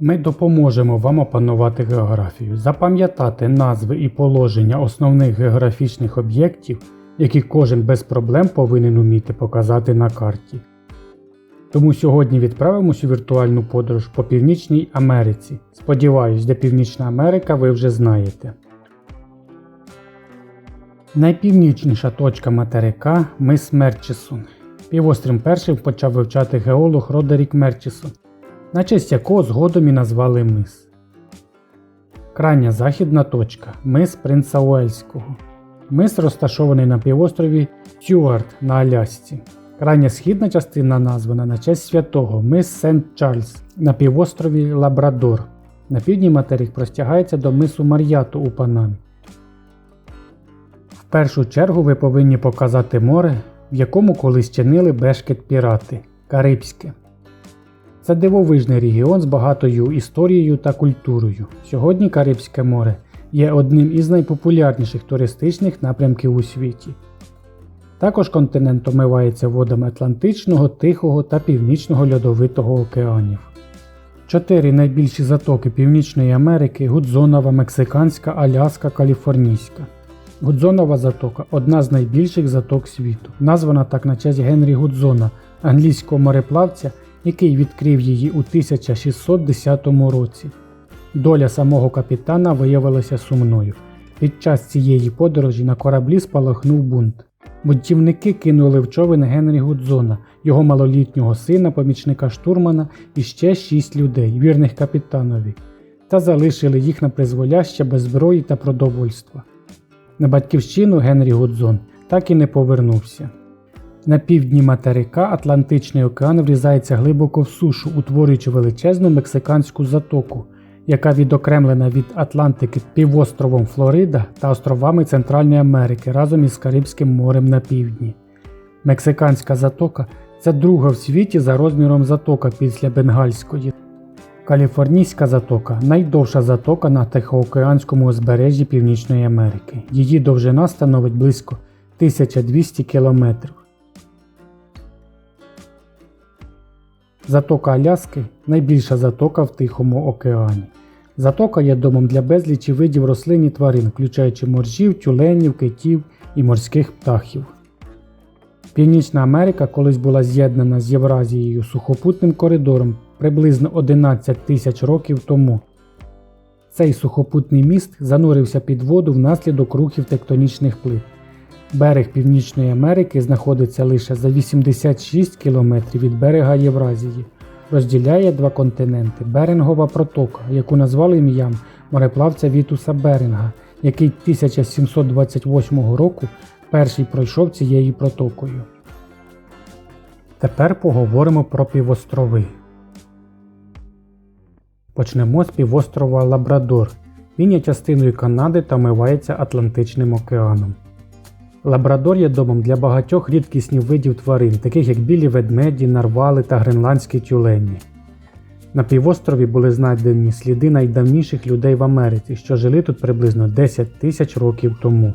Ми допоможемо вам опанувати географію, запам'ятати назви і положення основних географічних об'єктів, які кожен без проблем повинен уміти показати на карті. Тому сьогодні відправимось у віртуальну подорож по Північній Америці. Сподіваюсь, де Північна Америка ви вже знаєте. Найпівнічніша точка материка мис Мерчисон. Півострів першим почав вивчати геолог Родерік Мерчисон, на честь якого згодом і назвали мис. Крайня західна точка мис Принца Уельського. Мис розташований на півострові Стюарт на Алясці. Крайня східна частина названа на честь святого мис Сент Чарльз на півострові Лабрадор. На півдні материк простягається до мису Мар'яту у Панамі. В першу чергу ви повинні показати море, в якому колись чинили бешкет пірати Карибське. Це дивовижний регіон з багатою історією та культурою. Сьогодні Карибське море є одним із найпопулярніших туристичних напрямків у світі. Також континент омивається водами Атлантичного, Тихого та Північного льодовитого океанів. Чотири найбільші затоки Північної Америки Гудзонова, Мексиканська, Аляска, Каліфорнійська. Гудзонова затока одна з найбільших заток світу, названа так на честь Генрі Гудзона, англійського мореплавця, який відкрив її у 1610 році. Доля самого капітана виявилася сумною. Під час цієї подорожі на кораблі спалахнув бунт. Бунтівники кинули в човен Генрі Гудзона, його малолітнього сина, помічника штурмана і ще шість людей, вірних капітанові, та залишили їх на призволяще без зброї та продовольства. На батьківщину Генрі Гудзон так і не повернувся. На півдні материка Атлантичний океан врізається глибоко в сушу, утворюючи величезну мексиканську затоку, яка відокремлена від Атлантики півостровом Флорида та островами Центральної Америки разом із Карибським морем на півдні. Мексиканська затока це друга в світі за розміром затока після Бенгальської. Каліфорнійська затока найдовша затока на Тихоокеанському узбережжі Північної Америки. Її довжина становить близько 1200 кілометрів. Затока Аляски найбільша затока в Тихому океані. Затока є домом для безлічі видів рослин і тварин, включаючи моржів, тюленів, китів і морських птахів. Північна Америка колись була з'єднана з Євразією сухопутним коридором приблизно 11 тисяч років тому. Цей сухопутний міст занурився під воду внаслідок рухів тектонічних плит. Берег Північної Америки знаходиться лише за 86 км від берега Євразії, розділяє два континенти Берингова протока, яку назвали ім'ям мореплавця Вітуса Беринга, який 1728 року перший пройшов цією протокою. Тепер поговоримо про півострови. Почнемо з півострова Лабрадор. Він є частиною Канади та омивається Атлантичним океаном. Лабрадор є домом для багатьох рідкісних видів тварин, таких як білі ведмеді, нарвали та гренландські тюлені. На півострові були знайдені сліди найдавніших людей в Америці, що жили тут приблизно 10 тисяч років тому.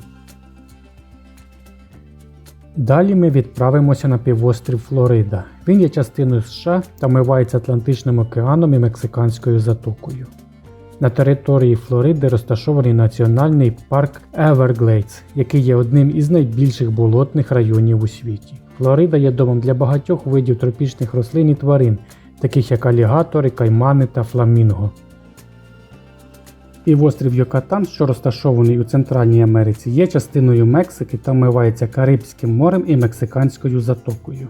Далі ми відправимося на півострів Флорида. Він є частиною США та омивається Атлантичним океаном і Мексиканською затокою. На території Флориди розташований національний парк Everglades, який є одним із найбільших болотних районів у світі. Флорида є домом для багатьох видів тропічних рослин і тварин, таких як алігатори, каймани та фламінго. Півострів Йокатан, що розташований у Центральній Америці, є частиною Мексики та омивається Карибським морем і Мексиканською затокою.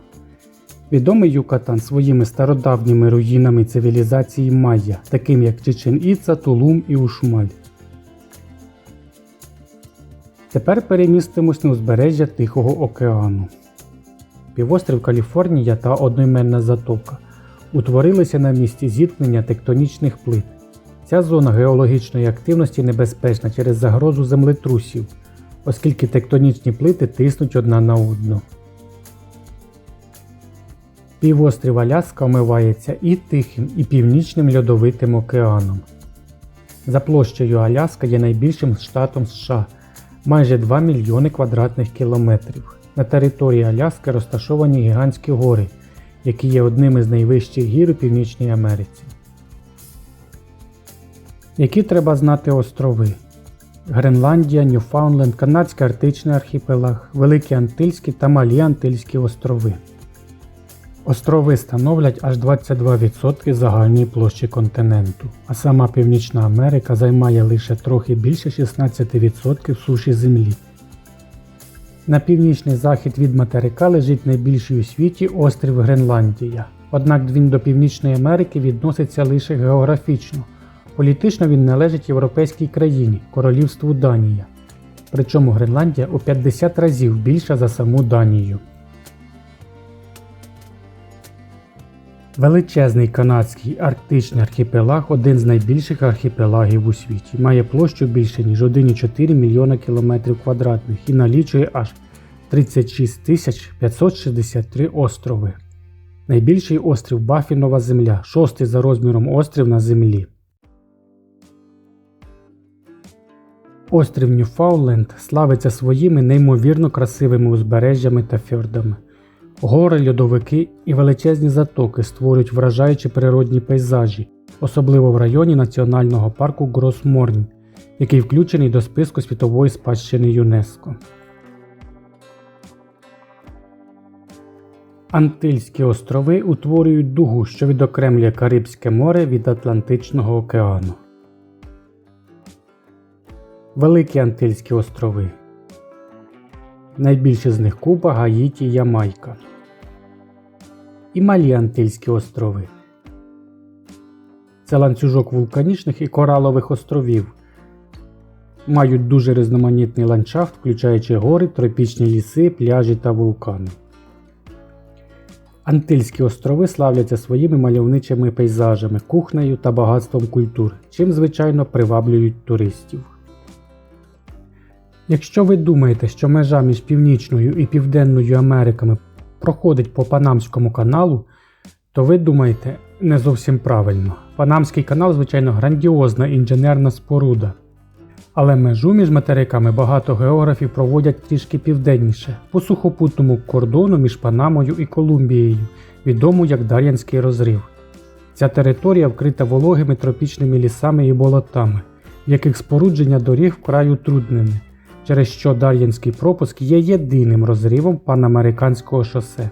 Відомий Юкатан своїми стародавніми руїнами цивілізації Майя, таким як Чичен Іца, Тулум і Ушмаль. Тепер перемістимось на узбережжя Тихого океану. Півострів Каліфорнія та одноіменна затока утворилися на місці зіткнення тектонічних плит. Ця зона геологічної активності небезпечна через загрозу землетрусів, оскільки тектонічні плити тиснуть одна на одну. Півострів Аляска омивається і Тихим, і Північним льодовитим океаном. За площею Аляска є найбільшим штатом США майже 2 мільйони квадратних кілометрів. На території Аляски розташовані гігантські гори, які є одними з найвищих гір у Північній Америці. Які треба знати острови? Гренландія, Ньюфаундленд, Канадський Арктичний архіпелаг, Великі Антильські та Малі Антильські острови. Острови становлять аж 22% загальної площі континенту, а сама Північна Америка займає лише трохи більше 16% суші землі. На північний захід від материка лежить найбільший у світі острів Гренландія. Однак він до Північної Америки відноситься лише географічно. Політично він належить європейській країні Королівству Данія. Причому Гренландія у 50 разів більша за саму Данію. Величезний канадський арктичний архіпелаг один з найбільших архіпелагів у світі. Має площу більше ніж 1,4 мільйона кілометрів квадратних і налічує аж 36 тисяч 563 острови. Найбільший острів Баффінова земля, шостий за розміром острів на землі. Острів Ньюфаундленд славиться своїми неймовірно красивими узбережжями та фьордами. Гори, льодовики і величезні затоки створюють вражаючі природні пейзажі, особливо в районі національного парку Гросморнь, який включений до списку світової спадщини ЮНЕСКО. Антильські острови утворюють дугу, що відокремлює Карибське море від Атлантичного океану. Великі Антильські острови. Найбільші з них Куба, Гаїті Ямайка. І Малі Антильські острови. Це ланцюжок вулканічних і коралових островів. Мають дуже різноманітний ландшафт, включаючи гори, тропічні ліси, пляжі та вулкани. Антильські острови славляться своїми мальовничими пейзажами, кухнею та багатством культур, чим звичайно приваблюють туристів. Якщо ви думаєте, що межа між Північною і Південною Америками проходить по Панамському каналу, то ви думаєте не зовсім правильно. Панамський канал, звичайно, грандіозна інженерна споруда. Але межу між материками багато географів проводять трішки південніше, по сухопутному кордону між Панамою і Колумбією, відому як Дар'янський розрив. Ця територія вкрита вологими тропічними лісами і болотами, в яких спорудження доріг вкрай утруднене, через що Дар'янський пропуск є єдиним розривом панамериканського шосе.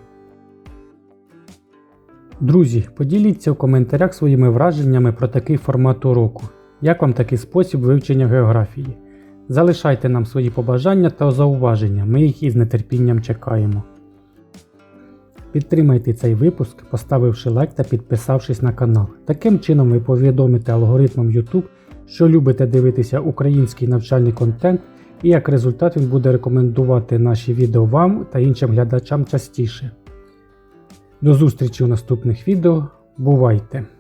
Друзі, поділіться в коментарях своїми враженнями про такий формат уроку. Як вам такий спосіб вивчення географії? Залишайте нам свої побажання та зауваження, ми їх із нетерпінням чекаємо. Підтримайте цей випуск, поставивши лайк та підписавшись на канал. Таким чином ви повідомите алгоритмам YouTube, що любите дивитися український навчальний контент, і як результат він буде рекомендувати наші відео вам та іншим глядачам частіше. До зустрічі у наступних відео. Бувайте!